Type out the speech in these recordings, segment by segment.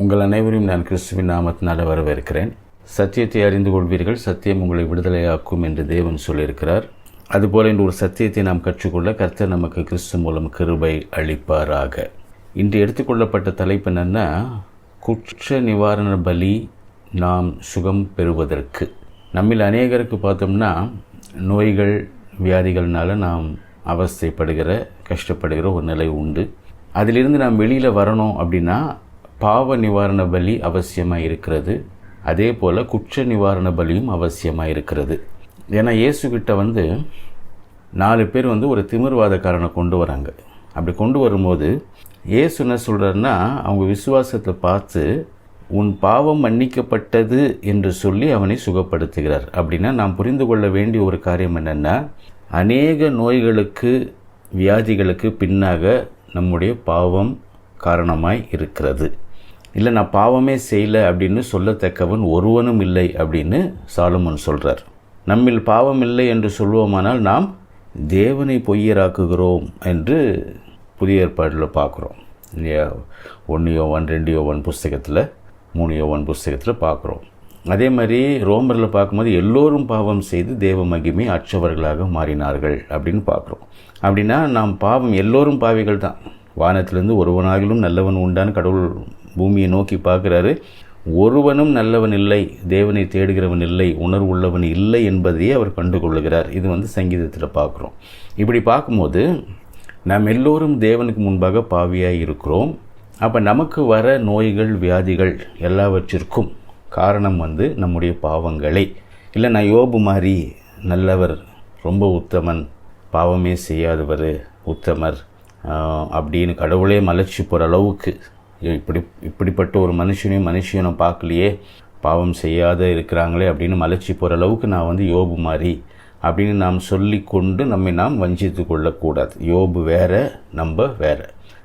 உங்கள் அனைவரையும் நான் கிறிஸ்துவின் நாமத்தினால வரவேற்கிறேன். சத்தியத்தை அறிந்து கொள்வீர்கள் சத்தியம் உங்களை விடுதலையாக்கும் என்று தேவன் சொல்லியிருக்கிறார். அதுபோல இன்று ஒரு சத்தியத்தை நாம் கற்றுக்கொள்ள கர்த்தர் நமக்கு கிறிஸ்து மூலம் கிருபை அளிப்பாராக. இன்று எடுத்துக்கொள்ளப்பட்ட தலைப்பு என்னன்னா குற்ற நிவாரண பலி நாம் சுகம் பெறுவதற்கு. நம்மில் அநேகருக்கு பார்த்தோம்னா நோய்கள் வியாதிகள்னால நாம் அவஸ்தைப்படுகிற கஷ்டப்படுகிற ஒரு நிலை உண்டு. அதிலிருந்து நாம் வெளியில் வரணும் அப்படின்னா பாவ நிவாரண பலி அவசியமாக இருக்கிறது அதே போல் குற்ற நிவாரண பலியும் அவசியமாக இருக்கிறது ஏன்னா இயேசுகிட்ட வந்து நாலு பேர் வந்து ஒரு திமிர்வாதக்காரனை கொண்டு வராங்க. அப்படி கொண்டு வரும்போது இயேசு என்ன சொல்கிறாருன்னா அவங்க விசுவாசத்தை பார்த்து உன் பாவம் மன்னிக்கப்பட்டது என்று சொல்லி அவனை சுகப்படுத்துகிறார். அப்படின்னா நாம் புரிந்து கொள்ள வேண்டிய ஒரு காரியம் என்னென்னா அநேக நோய்களுக்கு வியாதிகளுக்கு பின்னாக நம்முடைய பாவம் காரணமாய் இருக்கிறது. இல்லை நான் பாவமே செய்யலை அப்படின்னு சொல்லத்தக்கவன் ஒருவனும் இல்லை அப்படின்னு சாலுமன் சொல்கிறார் நம்மில் பாவம் இல்லை என்று சொல்வோமானால் நாம் தேவனை பொய்யராக்குகிறோம் என்று புதிய ஏற்பாட்டில் பார்க்குறோம். இல்லையா? ஒன்று யோவான் ரெண்டு யோவான் புஸ்தகத்தில் மூணு யோவான் புஸ்தகத்தில் பார்க்குறோம். அதே மாதிரி ரோமரில் பார்க்கும்போது எல்லோரும் பாவம் செய்து தேவ மகிமை அற்றவர்களாக மாறினார்கள் அப்படின்னு பார்க்குறோம். அப்படின்னா நாம் பாவம் எல்லோரும் பாவிகள் தான். வானத்திலேருந்து ஒருவனாகிலும் நல்லவன் உண்டான்னு கடவுள் பூமியை நோக்கி பார்க்குறாரு. ஒருவனும் நல்லவன் இல்லை தேவனை தேடுகிறவன் இல்லை உணர்வுள்ளவன் இல்லை என்பதையே அவர் கண்டுகொள்ளுகிறார். இது வந்து சங்கீதத்தில் பார்க்குறோம். இப்படி பார்க்கும்போது நாம் எல்லோரும் தேவனுக்கு முன்பாக பாவியாக இருக்கிறோம். அப்போ நமக்கு வர நோய்கள் வியாதிகள் எல்லாவற்றிற்கும் காரணம் வந்து நம்முடைய பாவங்களே. இல்லை நான் யோபு மாதிரி நல்லவர் ரொம்ப உத்தமன் பாவமே செய்யாதவர் உத்தமர் அப்படின்னு கடவுளே மலர்ச்சி போகிற அளவுக்கு இப்படி இப்படிப்பட்ட ஒரு மனுஷனையும் மனுஷனும் பார்க்கலையே. பாவம் செய்யாத இருக்கிறாங்களே அப்படின்னு மலர்ச்சி போகிற அளவுக்கு நான் வந்து யோபு மாதிரி அப்படின்னு நாம் சொல்லி கொண்டு நம்மை நாம் வஞ்சித்து கொள்ளக்கூடாது. யோபு வேற நம்ம வேற.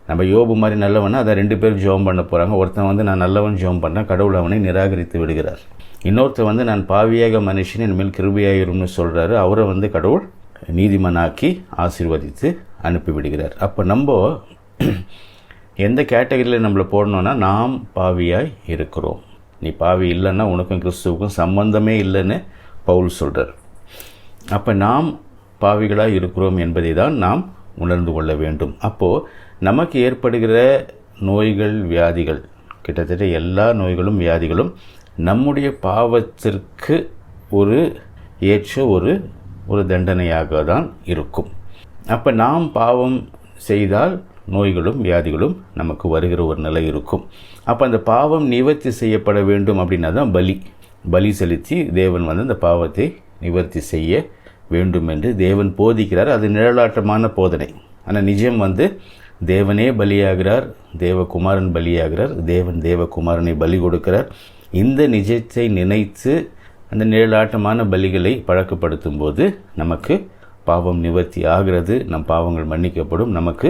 நம்ம யோபு மாதிரி நல்லவனா அதை ரெண்டு பேரும் ஜோம் பண்ண போகிறாங்க ஒருத்தன் வந்து நான் நல்லவன் ஜோம் பண்ணால் கடவுள் அவனை நிராகரித்து விடுகிறார். இன்னொருத்தர் வந்து நான் பாவியாக மனுஷன் இனிமேல் கிருபியாயிரும்னு சொல்கிறாரு அவரை வந்து கடவுள் நீதிமனாக்கி ஆசீர்வதித்து அனுப்பிவிடுகிறார். அப்போ நம்ம எந்த கேட்டகரியில் நம்மளை போடணுன்னா நாம் பாவியாய் இருக்கிறோம். நீ பாவி இல்லைன்னா உனக்கும் கிறிஸ்துவுக்கும் சம்பந்தமே இல்லைன்னு பவுல் சொல்கிறார் அப்போ நாம் பாவிகளாக இருக்கிறோம் என்பதை தான் நாம் உணர்ந்து கொள்ள வேண்டும். அப்போது நமக்கு ஏற்படுகிற நோய்கள் வியாதிகள் கிட்டத்தட்ட எல்லா நோய்களும் வியாதிகளும் நம்முடைய பாவத்திற்கு ஒரு ஏற்ற ஒரு ஒரு தண்டனையாக தான் இருக்கும். அப்போ நாம் பாவம் செய்தால் நோய்களும் வியாதிகளும் நமக்கு வருகிற ஒரு நிலை இருக்கும். அப்போ அந்த பாவம் நிவர்த்தி செய்யப்பட வேண்டும் அப்படின்னா தான் பலி. பலி செலுத்தி தேவன் வந்து அந்த பாவத்தை நிவர்த்தி செய்ய வேண்டும் என்று தேவன் போதிக்கிறார். அது நிழலாட்டமான போதனை. ஆனால் நிஜம் வந்து தேவனே பலியாகிறார் தேவகுமாரன் பலியாகிறார் தேவன் தேவகுமாரனை பலி கொடுக்கிறார். இந்த நிஜத்தை நினைத்து அந்த நிழலாட்டமான பலிகளை பழக்கப்படுத்தும் போது நமக்கு பாவம் நிவர்த்தி ஆகிறது நம் பாவங்கள் மன்னிக்கப்படும் நமக்கு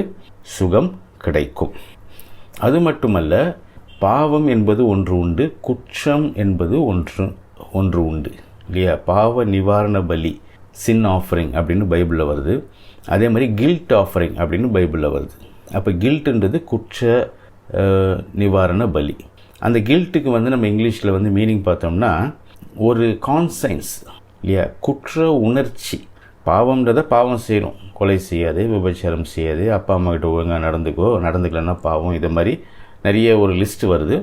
சுகம் கிடைக்கும். அது மட்டுமல்ல பாவம் என்பது ஒன்று உண்டு குற்றம் என்பது ஒன்று ஒன்று உண்டு. இல்லையா? பாவ நிவாரண பலி சின் ஆஃபரிங் அப்படின்னு பைபிளில் வருது. அதே மாதிரி கில்ட் ஆஃபரிங் அப்படின்னு பைபிளில் வருது. அப்போ கில்ட்டுன்றது குற்ற நிவாரண பலி. அந்த கில்ட்டுக்கு வந்து நம்ம இங்கிலீஷில் வந்து மீனிங் பார்த்தோம்னா ஒரு கான்சைன்ஸ் இல்லையா? குற்ற உணர்ச்சி. பாவம்ன்றத பாவம் செய்கிறோம் கொலை செய்யாது விபச்சாரம் செய்யாது அப்பா அம்மா கிட்ட ஒழுங்காக நடந்துக்கோ நடந்துக்கலன்னா பாவம். இது மாதிரி நிறைய ஒரு லிஸ்ட் வருது.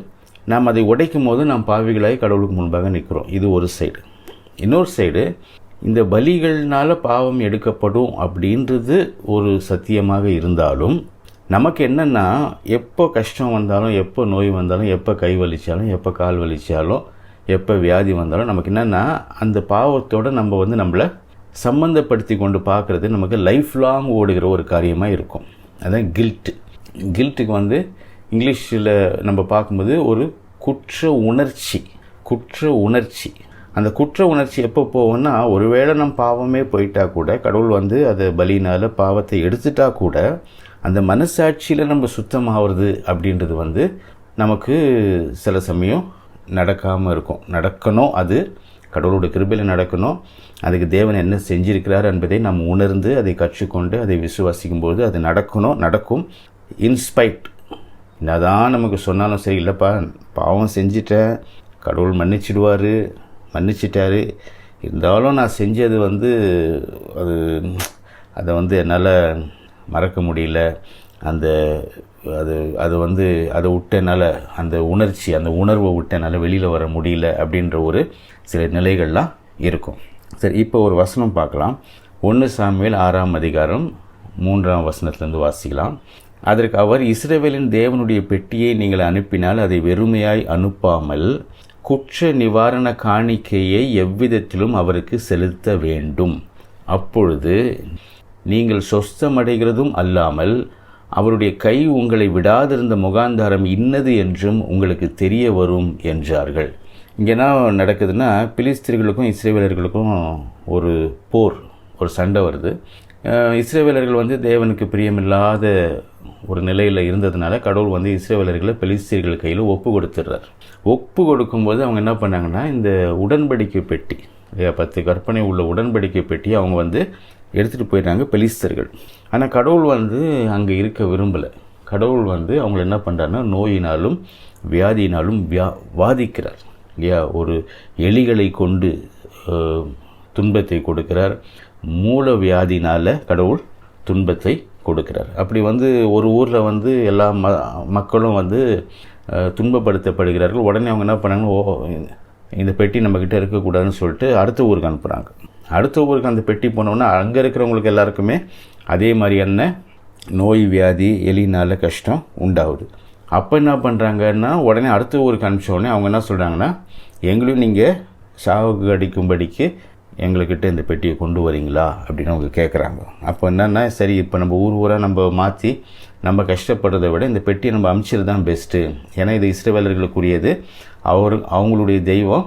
நாம் அதை உடைக்கும் போது நாம் பாவிகளாகி கடவுளுக்கு முன்பாக நிற்கிறோம். இது ஒரு சைடு இன்னொரு சைடு இந்த பலிகள்னால பாவம் எடுக்கப்படும் அப்படின்றது ஒரு சத்தியமாக இருந்தாலும் நமக்கு என்னென்னா எப்போ கஷ்டம் வந்தாலும் எப்போ நோய் வந்தாலும் எப்போ கை வலித்தாலும் எப்போ கால் வலித்தாலும் எப்போ வியாதி வந்தாலும் நமக்கு என்னென்னா அந்த பாவத்தோடு நம்ம வந்து நம்மளை சம்மந்தப்படுத்தி கொண்டு பார்க்குறது நமக்கு லைஃப் லாங் ஓடுகிற ஒரு காரியமாக இருக்கும். அதான் கில்ட்டு கில்ட்டுக்கு வந்து இங்கிலீஷில் நம்ம பார்க்கும்போது ஒரு குற்ற உணர்ச்சி. குற்ற உணர்ச்சி. அந்த குற்ற உணர்ச்சி எப்போ போகும்னா ஒருவேளை நம்ம பாவமே போயிட்டா கூட கடவுள் வந்து அதை பலினால் பாவத்தை எடுத்துட்டா கூட அந்த மனசாட்சியில் நம்ம சுத்தமாகிறது அப்படின்றது வந்து நமக்கு சில சமயம் நடக்காமல் இருக்கும். நடக்கணும் அது. கடவுளோட கிருபையில் நடக்கணும். அதுக்கு தேவன் என்ன செஞ்சிருக்கிறார் என்பதை நாம் உணர்ந்து அதை கற்றுக்கொண்டு அதை விசுவாசிக்கும்போது அது நடக்கணும் நடக்கும். இன்ஸ்பைட் என்னதான் நமக்கு சொன்னாலும் சரி இல்லைப்பா பாவம் செஞ்சிட்டேன். கடவுள் மன்னிச்சிடுவார் மன்னிச்சிட்டாரு. இருந்தாலும் நான் செஞ்சது வந்து அது அதை வந்து என்னால் மறக்க முடியல. அந்த அது அது வந்து அதை விட்டனால அந்த உணர்ச்சி அந்த உணர்வை விட்டனால வெளியில் வர முடியல அப்படின்ற ஒரு சில நிலைகள்லாம் இருக்கும். சரி இப்போ ஒரு வசனம் பார்க்கலாம். ஒன்று சாமியில் ஆறாம் அதிகாரம் மூன்றாம் வசனத்துலேருந்து வாசிக்கலாம். அதற்கு அவர் இஸ்ரேவேலின் தேவனுடைய பெட்டியை நீங்கள் அனுப்பினால் அதை வெறுமையாய் அனுப்பாமல் குற்ற நிவாரண காணிக்கையை எவ்விதத்திலும் அவருக்கு செலுத்த வேண்டும். அப்பொழுது நீங்கள் சொஸ்தமடைகிறதும் அல்லாமல் அவருடைய கை உங்களை விடாதிருந்த முகாந்தாரம் இன்னது என்றும் உங்களுக்கு தெரிய வரும் என்றார்கள். இங்கே என்ன நடக்குதுன்னா பிலிஸ்திரிகளுக்கும் இஸ்ரேவேலர்களுக்கும் ஒரு போர் ஒரு சண்டை வருது. இஸ்ரேவேலர்கள் வந்து தேவனுக்கு பிரியமில்லாத ஒரு நிலையில் இருந்ததுனால கடவுள் வந்து இஸ்ரேவேலர்களை பெலிஸ்தீர்கள் கையில் ஒப்பு கொடுத்துட்றார். ஒப்பு கொடுக்கும்போது அவங்க என்ன பண்ணாங்கன்னா இந்த உடன்படிக்கை பெட்டி பத்து கற்பனை உள்ள உடன்படிக்கை பெட்டி அவங்க வந்து எடுத்துகிட்டு போயிட்டாங்க பெலிஸ்தர்கள். ஆனால் கடவுள் வந்து அங்கே இருக்க விரும்பலை. கடவுள் வந்து அவங்கள என்ன பண்ணுறாருன்னா நோயினாலும் வியாதியினாலும் வியா வாதிக்கிறார். இல்லையா? ஒரு எலிகளை கொண்டு துன்பத்தை கொடுக்கிறார். மூல வியாதினால் கடவுள் துன்பத்தை கொடுக்கிறார். அப்படி வந்து ஒரு ஊரில் வந்து எல்லா ம மக்களும் வந்து துன்பப்படுத்தப்படுகிறார்கள். உடனே அவங்க என்ன பண்ணாங்க ஓ இந்த பெட்டி நம்மக்கிட்ட இருக்கக்கூடாதுன்னு சொல்லிட்டு அடுத்த ஊருக்கு அனுப்புகிறாங்க அடுத்த ஊருக்கு அந்த பெட்டி போனோன்னா அங்கே இருக்கிறவங்களுக்கு எல்லாருக்குமே அதே மாதிரியான நோய் வியாதி எலினால் கஷ்டம் உண்டாகுது. அப்போ என்ன பண்ணுறாங்கன்னா உடனே அடுத்த ஊருக்கு அனுப்பிச்ச உடனே அவங்க என்ன சொல்கிறாங்கன்னா எங்களையும் நீங்கள் சாவுக்கு அடிக்கும்படிக்கு எங்கள்கிட்ட இந்த பெட்டியை கொண்டு வரீங்களா? அப்படின்னு அவங்க கேட்குறாங்க அப்போ என்னென்னா சரி இப்போ நம்ம ஊர் ஊராக நம்ம மாற்றி நம்ம கஷ்டப்படுறதை விட இந்த பெட்டியை நம்ம அமிச்சது தான் பெஸ்ட்டு ஏன்னா இது இஸ்ரவேலர்களுக்குரியது. அவர் அவங்களுடைய தெய்வம்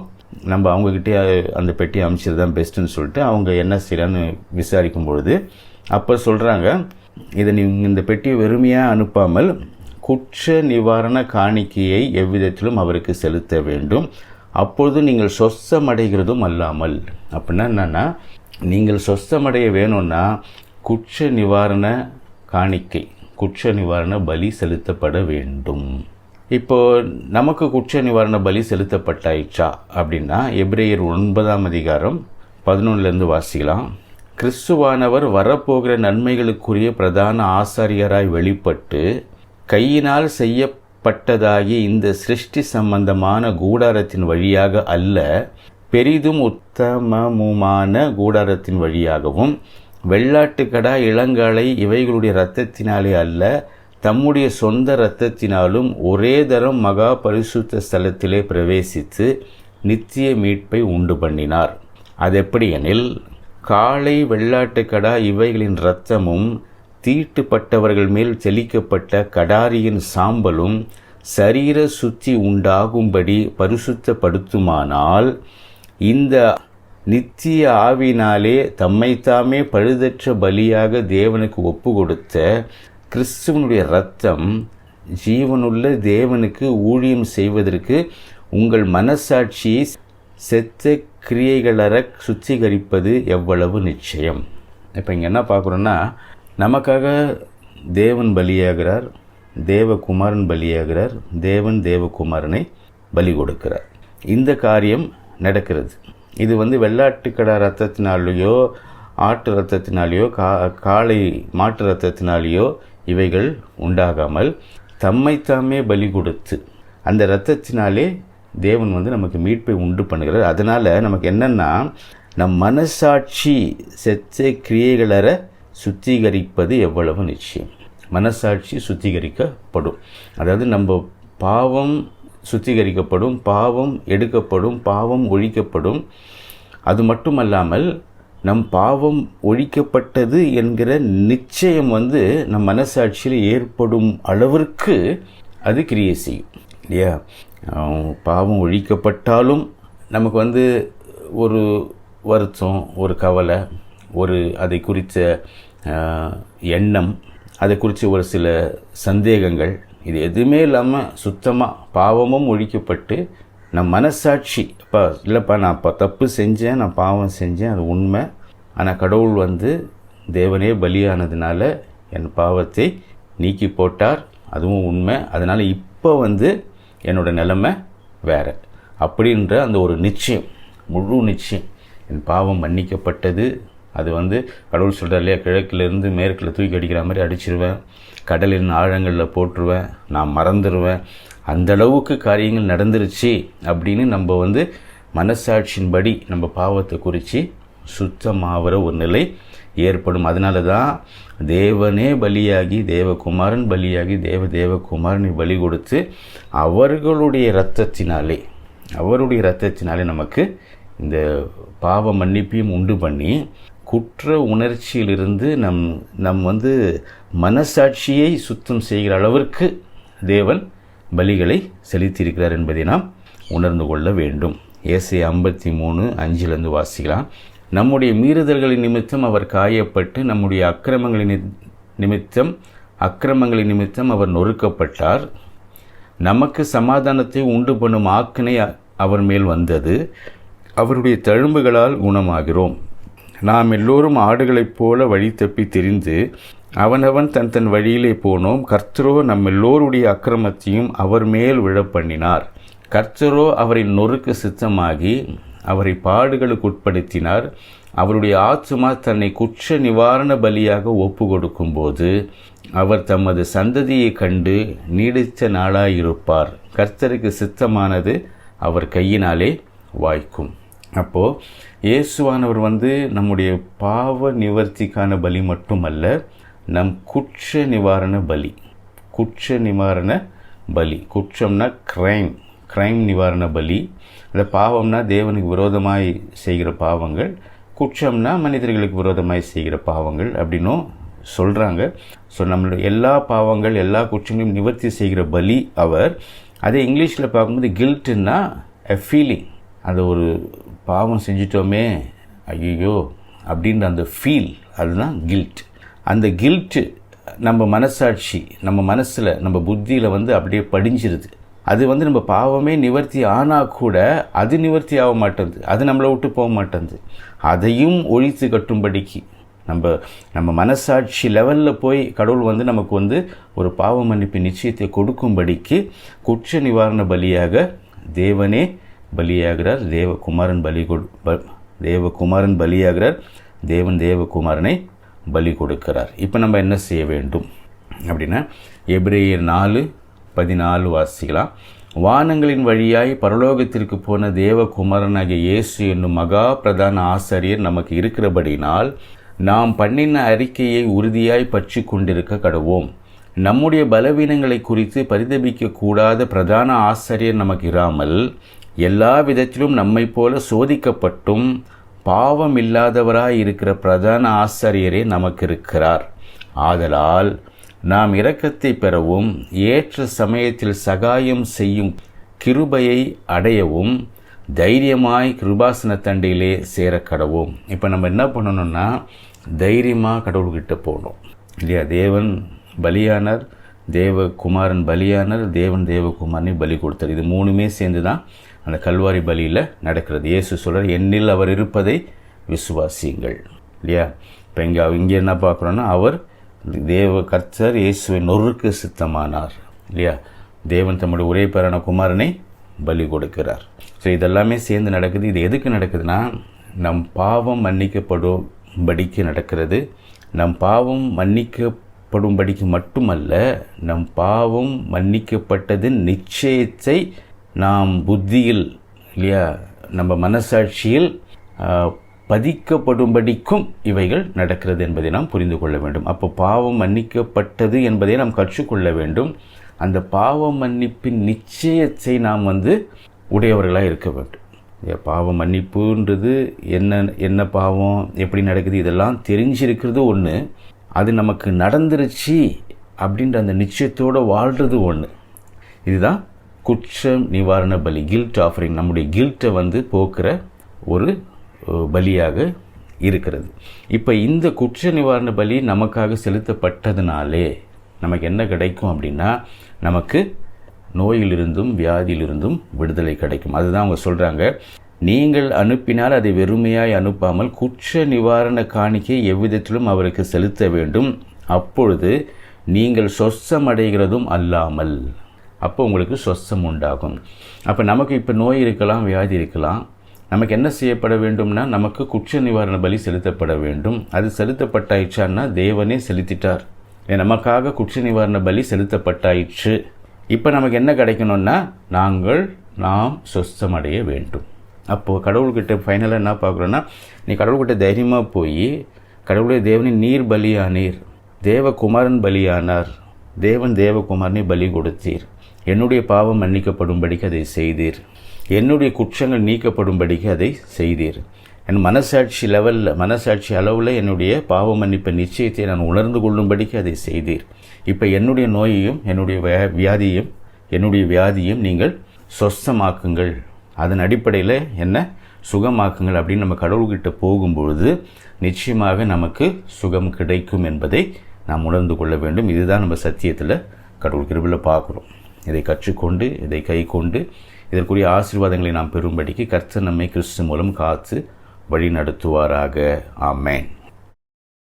நம்ம அவங்கக்கிட்டே அந்த பெட்டியை அமைச்சது தான் பெஸ்ட்டுன்னு சொல்லிட்டு அவங்க என்ன செய்யலான்னு விசாரிக்கும் பொழுது அப்போ சொல்கிறாங்க இதை நீங்கள் இந்த பெட்டியை வெறுமையாக அனுப்பாமல் குற்ற நிவாரண காணிக்கையை எவ்விதத்திலும் அவருக்கு செலுத்த வேண்டும். அப்பொழுது நீங்கள் சொசமடைகிறதும் அல்லாமல். அப்படின்னா என்னென்னா நீங்கள் சொஸ்தமடைய வேணும்னா குற்ற நிவாரண காணிக்கை குற்ற நிவாரண பலி செலுத்தப்பட வேண்டும். இப்போது நமக்கு குற்ற நிவாரண பலி செலுத்தப்பட்டாயிச்சா அப்படின்னா எப்ரேயர் ஒன்பதாம் அதிகாரம் பதினொன்றுலேருந்து வாசிக்கலாம். கிறிஸ்துவானவர் வரப்போகிற நன்மைகளுக்குரிய பிரதான ஆசாரியராய் வெளிப்பட்டு கையினால் செய்யப்பட்டதாகிய இந்த சிருஷ்டி சம்பந்தமான கூடாரத்தின் வழியாக அல்ல பெரிதும் உத்தமமுமான கூடாரத்தின் வழியாகவும் வெள்ளாட்டுக்கடா இளங்காலை இவைகளுடைய இரத்தத்தினாலே அல்ல தம்முடைய சொந்த இரத்தத்தினாலும் ஒரே தரம் மகா பரிசுத்த ஸ்தலத்திலே பிரவேசித்து நித்திய மீட்பை உண்டு பண்ணினார். அது எப்படியெனில் காளை வெள்ளாட்டுக்கடா இவைகளின் இரத்தமும் தீட்டுப்பட்டவர்கள் மேல் தெளிக்கப்பட்ட கடாரியின் சாம்பலும் சரீர சுத்தி உண்டாகும்படி பரிசுத்தப்படுத்துமானால் இந்த நித்திய ஆவினாலே தம்மைத்தாமே பழுதற்ற பலியாக தேவனுக்கு ஒப்பு கொடுத்த கிறிஸ்துவனுடைய ரத்தம் ஜீவனுள்ள தேவனுக்கு ஊழியம் செய்வதற்கு உங்கள் மனசாட்சியை செத்த கிரியைகளற சுத்திகரிப்பது எவ்வளவு நிச்சயம். இப்போ இங்கே என்ன பார்க்குறோன்னா நமக்காக தேவன் பலியாகிறார் தேவகுமாரன் பலியாகிறார் தேவன் தேவகுமாரனை பலி கொடுக்கிறார். இந்த காரியம் நடக்கிறது. இது வந்து வெள்ளாட்டுக்கடா ரத்தத்தினாலேயோ ஆட்டு ரத்தத்தினாலேயோ கா காளை மாட்டு ரத்தத்தினாலேயோ இவைகள் உண்டாகாமல் தம்மைத்தாமே பலி கொடுத்து அந்த இரத்தத்தினாலே தேவன் வந்து நமக்கு மீட்பை உண்டு பண்ணுகிறார். அதனால் நமக்கு என்னென்னா நம் மனசாட்சி செத்த கிரியைகளற சுத்திகரிப்பது எவ்வளவு நிச்சயம். மனசாட்சி சுத்திகரிக்கப்படும். அதாவது நம்ம பாவம் சுத்திகரிக்கப்படும் பாவம் எடுக்கப்படும் பாவம் ஒழிக்கப்படும். அது மட்டுமல்லாமல் நம் பாவம் ஒழிக்கப்பட்டது என்கிற நிச்சயம் வந்து நம் மனசாட்சியில் ஏற்படும் அளவிற்கு அது கிரியை செய்யும் இல்லையா? பாவம் ஒழிக்கப்பட்டாலும் நமக்கு வந்து ஒரு வருத்தம் ஒரு கவலை ஒரு அதை குறித்த எண்ணம் அதை குறித்த ஒரு சில சந்தேகங்கள் இது எதுவுமே இல்லாமல் சுத்தமாக பாவமும் ஒழிக்கப்பட்டு நம் மனசாட்சி இப்போ இல்லைப்பா நான் இப்போ தப்பு செஞ்சேன் நான் பாவம் செஞ்சேன் அது உண்மை. ஆனால் கடவுள் வந்து தேவனே பலியானதுனால என் பாவத்தை நீக்கி போட்டார். அதுவும் உண்மை. அதனால் இப்போ வந்து என்னோட நிலைமை வேறு. அப்படின்ற அந்த ஒரு நிச்சயம் முழு நிச்சயம். என் பாவம் மன்னிக்கப்பட்டது. அது வந்து கடவுள் சொல்கிறார் இல்லையா? கிழக்கிலிருந்து மேற்கில் தூக்கி அடிக்கிற மாதிரி அடிச்சிருவேன். கடலின் ஆழங்களில் போட்டுருவேன் நான் மறந்துடுவேன் அந்தளவுக்கு காரியங்கள் நடந்துருச்சு அப்படின்னு நம்ம வந்து மனசாட்சியின்படி நம்ம பாவத்தை குறித்து சுத்தமாகிற ஒரு நிலை ஏற்படும். அதனால தான் தேவனே பலியாகி தேவகுமாரன் பலியாகி தேவ தேவகுமாரனை பலி கொடுத்து அவர்களுடைய இரத்தத்தினாலே அவருடைய இரத்தத்தினாலே நமக்கு இந்த பாவ மன்னிப்பையும் உண்டு பண்ணி குற்ற உணர்ச்சியிலிருந்து நம் நம் வந்து மனசாட்சியை சுத்தம் செய்கிற அளவிற்கு தேவன் பலிகளை செலுத்தியிருக்கிறார் என்பதை நாம் உணர்ந்து கொள்ள வேண்டும். ஏசை ஐம்பத்தி மூணு அஞ்சிலிருந்து வாசிக்கலாம். நம்முடைய மீறுதல்களின் நிமித்தம் அவர் காயப்பட்டு நம்முடைய அக்கிரமங்களின் நி- நிமித்தம் அக்கிரமங்களின் நிமித்தம் அவர் நொறுக்கப்பட்டார். நமக்கு சமாதானத்தை உண்டு பண்ணும் ஆக்கினை அவர் மேல் வந்தது. அவருடைய தழும்புகளால் குணமாகிறோம் நாம் எல்லோரும் ஆடுகளைப் போல வழி தப்பி தெரிந்து அவனவன் தன் தன் வழியிலே போனோம். கர்த்தரோ நம் எல்லோருடைய அக்கிரமத்தையும் அவர் மேல் விழப்பண்ணினார். கர்த்தரோ அவரை நொறுக்கு சித்தமாகி அவரை பாடுகளுக்கு உட்படுத்தினார். அவருடைய ஆத்மா தன்னை குற்ற நிவாரண பலியாக ஒப்பு கொடுக்கும்போது அவர் தமது சந்ததியை கண்டு நீடித்த நாளாயிருப்பார். கர்த்தருக்கு சித்தமானது அவர் கையினாலே வாய்க்கும். அப்போது இயேசுவானவர் வந்து நம்முடைய பாவ நிவர்த்திக்கான பலி மட்டுமல்ல நம் குற்ற நிவாரண பலி. குற்ற நிவாரண பலி. குற்றம்னா க்ரைம் க்ரைம் நிவாரண பலி. அந்த பாவம்னா தேவனுக்கு விரோதமாய் செய்கிற பாவங்கள் குற்றம்னா மனிதர்களுக்கு விரோதமாய் செய்கிற பாவங்கள் அப்படின்னும் சொல்கிறாங்க ஸோ நம்மளுடைய எல்லா பாவங்கள் எல்லா குற்றங்களையும் நிவர்த்தி செய்கிற பலி அவர். அதே இங்கிலீஷில் பார்க்கும்போது கில்ட்டுன்னா எ ஃபீலிங் அது ஒரு பாவம் செஞ்சிட்டோமே ஐயோ அப்படின்ற அந்த ஃபீல் அதுதான் கில்ட் அந்த கில்ட்டு நம்ம மனசாட்சி நம்ம மனசில் நம்ம புத்தியில் வந்து அப்படியே படிஞ்சிருது. அது வந்து நம்ம பாவமே நிவர்த்தி ஆனால் கூட அது நிவர்த்தி ஆக மாட்டேங்குது அது நம்மளை விட்டு போக மாட்டேங்குது அதையும் ஒழித்து கட்டும்படிக்கு நம்ம நம்ம மனசாட்சி லெவலில் போய் கடவுள் வந்து நமக்கு வந்து ஒரு பாவ மன்னிப்பு நிச்சயத்தை கொடுக்கும்படிக்கு குற்ற நிவாரண பலியாக தேவனே பலியாகிறார். தேவகுமாரன் பலி கொடு ப- தேவகுமாரன் பலியாகிறார். தேவன் தேவகுமாரனை பலி கொடுக்கிறார். இப்போ நம்ம என்ன செய்ய வேண்டும்? அப்படின்னா எப்ரேயர் நாலு பதினாலு வாசிக்கலாம் வானங்களின் வழியாய் பரலோகத்திற்கு போன தேவகுமரனாகிய இயேசு என்னும் மகா பிரதான ஆசாரியர் நமக்கு இருக்கிறபடினால் நாம் பண்ணின அறிக்கையை உறுதியாய் பற்றி கொண்டிருக்க கடவோம் நம்முடைய பலவீனங்களை குறித்து பரிதபிக்க கூடாத பிரதான ஆசிரியர் நமக்கு இராமல் எல்லா விதத்திலும் நம்மைப் போல சோதிக்கப்பட்டும் பாவம் இல்லாதவராய் இருக்கிற பிரதான ஆசிரியரே நமக்கு இருக்கிறார். ஆதலால் நாம் இரக்கத்தை பெறவும் ஏற்ற சமயத்தில் சகாயம் செய்யும் கிருபையை அடையவும் தைரியமாய் கிருபாசன தண்டையிலே கடவோம் இப்போ நம்ம என்ன பண்ணணும்னா தைரியமாக கடவுள்கிட்ட போகணும். இல்லையா? தேவன் பலியானர் தேவகுமாரன் பலியானர் தேவன் தேவகுமாரனை பலி கொடுத்தார். இது மூணுமே சேர்ந்து தான் அந்த கல்வாரி பலியில் நடக்கிறது. இயேசு சொல்கிறார் என்னில் அவர் இருப்பதை விசுவாசியுங்கள். இல்லையா? இப்போ இங்கே இங்கே என்ன பார்க்குறோன்னா அவர் தேவ கர்த்தர் இயேசுவை நொறுக்கு சித்தமானார். இல்லையா? தேவன் தம்முடைய ஒரே பேரான குமாரனை பலி கொடுக்கிறார். ஸோ இதெல்லாமே சேர்ந்து நடக்குது. இது எதுக்கு நடக்குதுன்னா நம் பாவம் மன்னிக்கப்படும்படிக்கு நடக்கிறது. நம் பாவம் மன்னிக்கப்படும்படிக்கு மட்டுமல்ல நம் பாவம் மன்னிக்கப்பட்டதின் நிச்சயத்தை நாம் புத்தியில் இல்லையா நம்ம மனசாட்சியில் பதிக்கப்படும்படிக்கும் இவைகள் நடக்கிறது என்பதை நாம் புரிந்து கொள்ள வேண்டும். அப்போ பாவம் மன்னிக்கப்பட்டது என்பதை நாம் கற்றுக்கொள்ள வேண்டும். அந்த பாவ மன்னிப்பின் நிச்சயத்தை நாம் வந்து உடையவர்களாக இருக்க வேண்டும். பாவம் பாவ மன்னிப்புன்றது என்ன என்ன பாவம் எப்படி நடக்குது இதெல்லாம் தெரிஞ்சிருக்கிறது ஒன்று அது நமக்கு நடந்துருச்சு அப்படின்ற அந்த நிச்சயத்தோடு வாழ்கிறது ஒன்று இதுதான் குற்றம் நிவாரண பலி கில்ட் ஆஃபரிங் நம்முடைய கில்ட்டை வந்து போக்குற ஒரு பலியாக இருக்கிறது. இப்போ இந்த குற்ற நிவாரண பலி நமக்காக செலுத்தப்பட்டதுனாலே நமக்கு என்ன கிடைக்கும் அப்படின்னா நமக்கு நோயிலிருந்தும் வியாதியிலிருந்தும் விடுதலை கிடைக்கும். அதுதான் அவங்க சொல்கிறாங்க நீங்கள் அனுப்பினால் அதை வெறுமையாய் அனுப்பாமல் குற்ற நிவாரண காணிக்கை எவ்விதத்திலும் அவருக்கு செலுத்த வேண்டும். அப்பொழுது நீங்கள் சொஸ்ஸம் அடைகிறதும் அல்லாமல் அப்போ உங்களுக்கு சொச்சம் உண்டாகும். அப்போ நமக்கு இப்போ நோய் இருக்கலாம் வியாதி இருக்கலாம். நமக்கு என்ன செய்யப்பட வேண்டும்னா நமக்கு குற்ற நிவாரண பலி செலுத்தப்பட வேண்டும். அது செலுத்தப்பட்டாயிச்சான்னா தேவனே செலுத்திட்டார். ஏன் நமக்காக குற்ற நிவாரண பலி செலுத்தப்பட்டாயிற்று. இப்போ நமக்கு என்ன கிடைக்கணும்னா நாங்கள் நாம் சொஸ்தமடைய வேண்டும். அப்போது கடவுள்கிட்ட ஃபைனலாக என்ன பார்க்குறோன்னா நீ கடவுள்கிட்ட தைரியமாக போய் கடவுளுடைய தேவனே நீர் பலியானீர் தேவகுமாரன் பலியானார் தேவன் தேவகுமாரனை பலி கொடுத்தீர். என்னுடைய பாவம் மன்னிக்கப்படும்படிக்கு அதை செய்தீர். என்னுடைய குற்றங்கள் நீக்கப்படும்படிக்கு அதை செய்தீர். என் மனசாட்சி லெவலில் மனசாட்சி அளவில் என்னுடைய பாவ மன்னிப்பு நிச்சயத்தை நான் உணர்ந்து கொள்ளும்படிக்கு அதை செய்தீர். இப்போ என்னுடைய நோயையும் என்னுடைய வியா- வியாதியும் என்னுடைய வியாதியும் நீங்கள் சொஸ்தமாக்குங்கள் அதன் அடிப்படையில் என்ன? சுகமாக்குங்கள் அப்படின்னு நம்ம கடவுள்கிட்ட போகும்பொழுது நிச்சயமாக நமக்கு சுகம் கிடைக்கும் என்பதை நாம் உணர்ந்து கொள்ள வேண்டும். இதுதான் நம்ம சத்தியத்தில் கடவுள் கிருபில் பார்க்குறோம். இதை கற்றுக்கொண்டு இதை கை கொண்டு இதற்குரிய ஆசீர்வாதங்களை நாம் பெறும்படிக்கு கர்த்தர் நம்மை கிறிஸ்து மூலம் காத்து வழி நடத்துவாராக ஆமேன்.